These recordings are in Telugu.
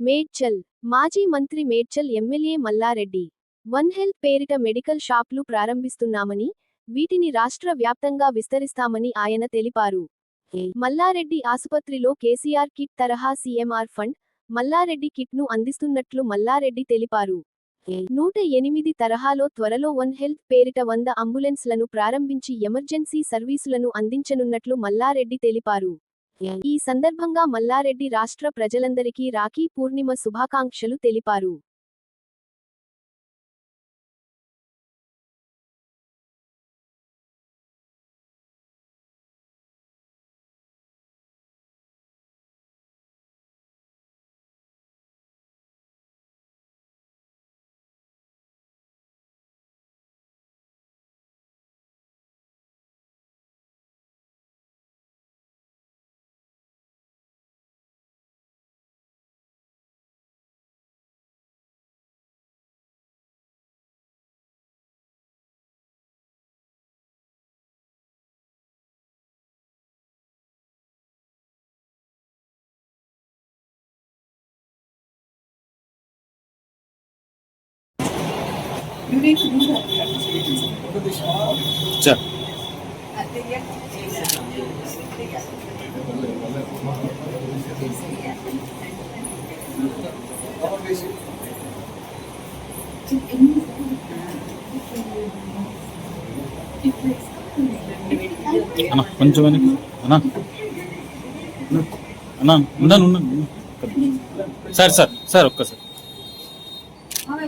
మేడ్చల్. మాజీ మంత్రి Medchal MLA Mallareddy. One health పేరిట మెడికల్ షాపులు ప్రారంభిస్తున్నామని వీటిని రాష్ట్ర వ్యాప్తంగా విస్తరిస్తామని ఆయన తెలిపారు. మల్లారెడ్డి ఆసుపత్రిలో కేసీఆర్ కిట్ తరహా సీఎంఆర్ ఫండ్ మల్లారెడ్డి కిట్ను అందిస్తున్నట్లు మల్లారెడ్డి తెలిపారు. నూట ఎనిమిది తరహాలో త్వరలో వన్ హెల్త్ పేరిట వంద అంబులెన్స్లను ప్రారంభించి ఎమర్జెన్సీ సర్వీసులను అందించనున్నట్లు మల్లారెడ్డి తెలిపారు. ఈ సందర్భంగా మల్లారెడ్డి రాష్ట్ర ప్రజలందరికీ రాఖీ పూర్ణిమ శుభాకాంక్షలు తెలిపారు. సార్ అన్న కొంచెం వెనక్కి. అన్న. అన్న ఉన్నాను ఉన్నాను సార్ సార్ సార్ ఒక్కసారి.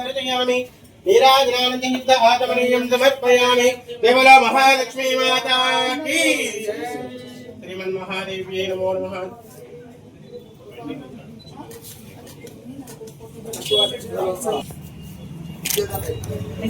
దర్శయామి నీరాజనానందయుక్త సమర్పయామి కేవల మహాలక్ష్మీ మాతా కీ శ్రీమన్మహాదేవ్యై నమో నమః. Chega, velho. Né?